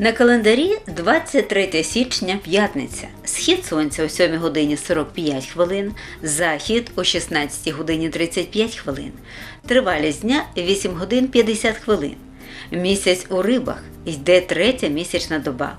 На календарі 23 січня п'ятниця. Схід сонця о 7 годині 45 хвилин, захід о 16 годині 35 хвилин. Тривалість дня 8 годин 50 хвилин. Місяць у рибах йде третя місячна доба.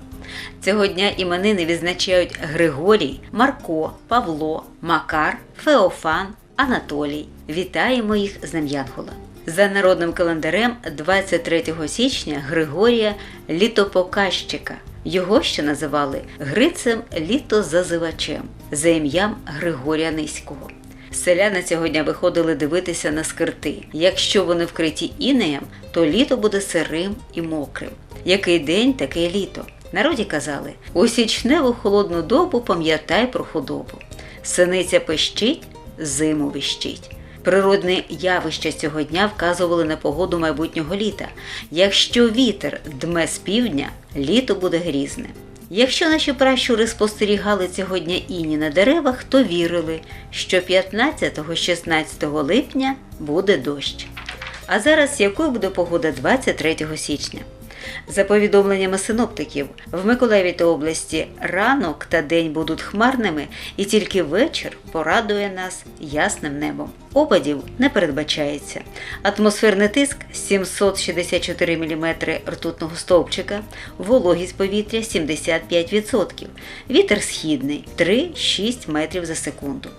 Цього дня іменини відзначають Григорій, Марко, Павло, Макар, Феофан, Анатолій. Вітаємо їх з Нам'янгола. За народним календарем 23 січня Григорія Літопоказчика. Його ще називали Грицем Літозазивачем за ім'ям Григорія Низького. Селяни цього дня виходили дивитися на скирти. Якщо вони вкриті інеєм, то літо буде сирим і мокрим. Який день, таке літо. Народі казали: у січневу холодну добу пам'ятай про худобу. Синиця пищить, зиму вищить. Природні явища цього дня вказували на погоду майбутнього літа. Якщо вітер дме з півдня, літо буде грізне. Якщо наші пращури спостерігали цього дня іні на деревах, то вірили, що 15-16 липня буде дощ. А зараз якою буде погода 23 січня? За повідомленнями синоптиків, в Миколаєві та області ранок та день будуть хмарними, і тільки вечір порадує нас ясним небом. Опадів не передбачається. Атмосферний тиск 764 мм ртутного стовпчика, вологість повітря 75%, вітер східний 3-6 метрів за секунду.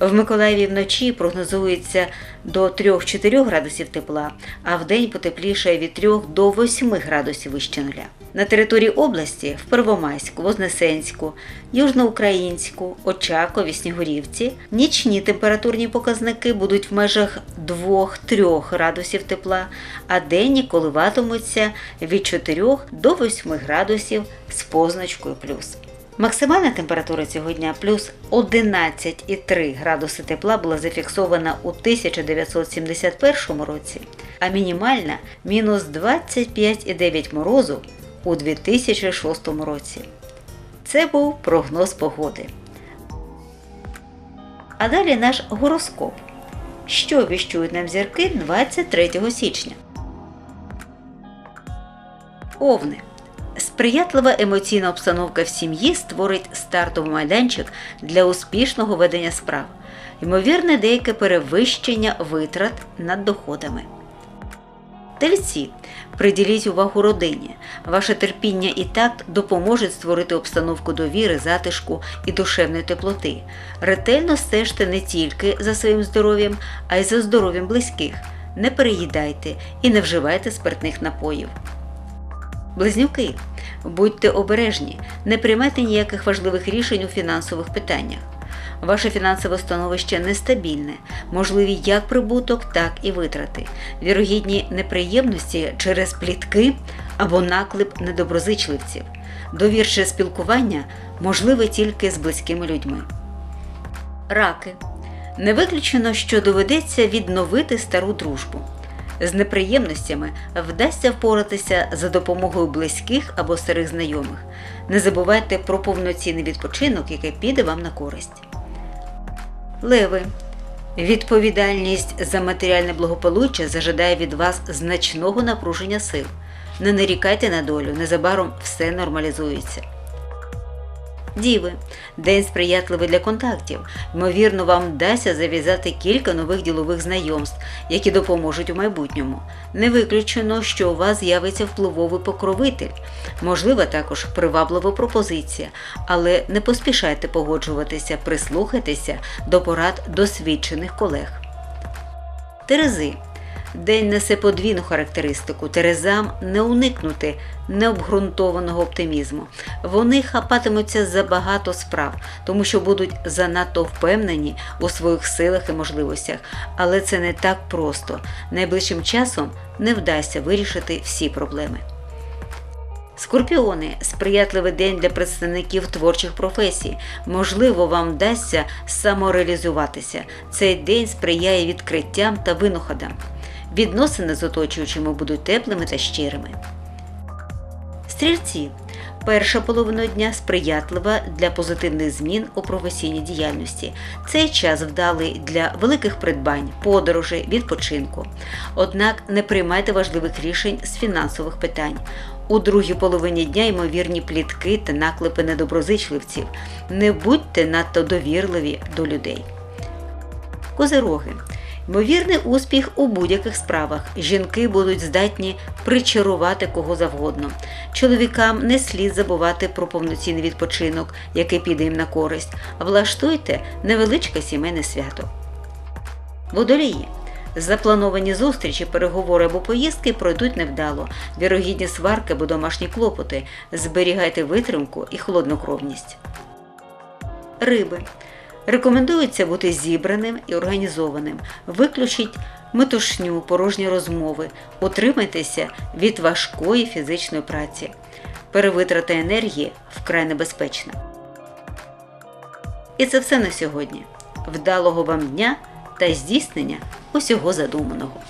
В Миколаєві вночі прогнозується до 3-4 градусів тепла, а вдень потеплішає від 3 до 8 градусів вище нуля. На території області в Первомайську, Вознесенську, Южноукраїнську, Очакові, Снігурівці нічні температурні показники будуть в межах 2-3 градусів тепла, а денні коливатимуться від 4 до 8 градусів з позначкою плюс. Максимальна температура цього дня плюс 11,3 градуси тепла була зафіксована у 1971 році, а мінімальна мінус 25,9 морозу у 2006 році. Це був прогноз погоди. А далі наш гороскоп. Що віщують нам зірки 23 січня? Овни. Сприятлива емоційна обстановка в сім'ї створить стартовий майданчик для успішного ведення справ, ймовірне деяке перевищення витрат над доходами. Тельці. Приділіть увагу родині. Ваше терпіння і такт допоможуть створити обстановку довіри, затишку і душевної теплоти. Ретельно стежте не тільки за своїм здоров'ям, а й за здоров'ям близьких. Не переїдайте і не вживайте спиртних напоїв. Близнюки, будьте обережні, не приймайте ніяких важливих рішень у фінансових питаннях. Ваше фінансове становище нестабільне, можливі як прибуток, так і витрати, вірогідні неприємності через плітки або наклеп недоброзичливців. Довірче спілкування можливе тільки з близькими людьми. Раки. Не виключено, що доведеться відновити стару дружбу. З неприємностями вдасться впоратися за допомогою близьких або старих знайомих. Не забувайте про повноцінний відпочинок, який піде вам на користь. Леви. Відповідальність за матеріальне благополуччя зажадає від вас значного напруження сил. Не нарікайте на долю, незабаром все нормалізується. Діви, день сприятливий для контактів. Ймовірно, вам вдасться зав'язати кілька нових ділових знайомств, які допоможуть у майбутньому. Не виключено, що у вас з'явиться впливовий покровитель, можлива також приваблива пропозиція, але не поспішайте погоджуватися, прислухайтеся до порад досвідчених колег. Терези. День несе подвійну характеристику. Терезам не уникнути необґрунтованого оптимізму. Вони хапатимуться за багато справ, тому що будуть занадто впевнені у своїх силах і можливостях. Але це не так просто. Найближчим часом не вдасться вирішити всі проблеми. Скорпіони сприятливий день для представників творчих професій. Можливо, вам вдасться самореалізуватися. Цей день сприяє відкриттям та винаходам. Відносини з оточуючими будуть теплими та щирими. Стрільці. Перша половина дня сприятлива для позитивних змін у професійній діяльності. Цей час вдалий для великих придбань, подорожей, відпочинку. Однак не приймайте важливих рішень з фінансових питань. У другій половині дня ймовірні плітки та наклепи недоброзичливців. Не будьте надто довірливі до людей. Козироги. Ймовірний успіх у будь-яких справах. Жінки будуть здатні причарувати кого завгодно. Чоловікам не слід забувати про повноцінний відпочинок, який піде їм на користь. Влаштуйте невеличке сімейне свято. Водолії. Заплановані зустрічі, переговори або поїздки пройдуть невдало. Вірогідні сварки або домашні клопоти. Зберігайте витримку і холоднокровність. Риби. Рекомендується бути зібраним і організованим. Виключіть метушню, порожні розмови. Утримайтеся від важкої фізичної праці. Перевитрата енергії вкрай небезпечна. І це все на сьогодні. Вдалого вам дня та здійснення усього задуманого.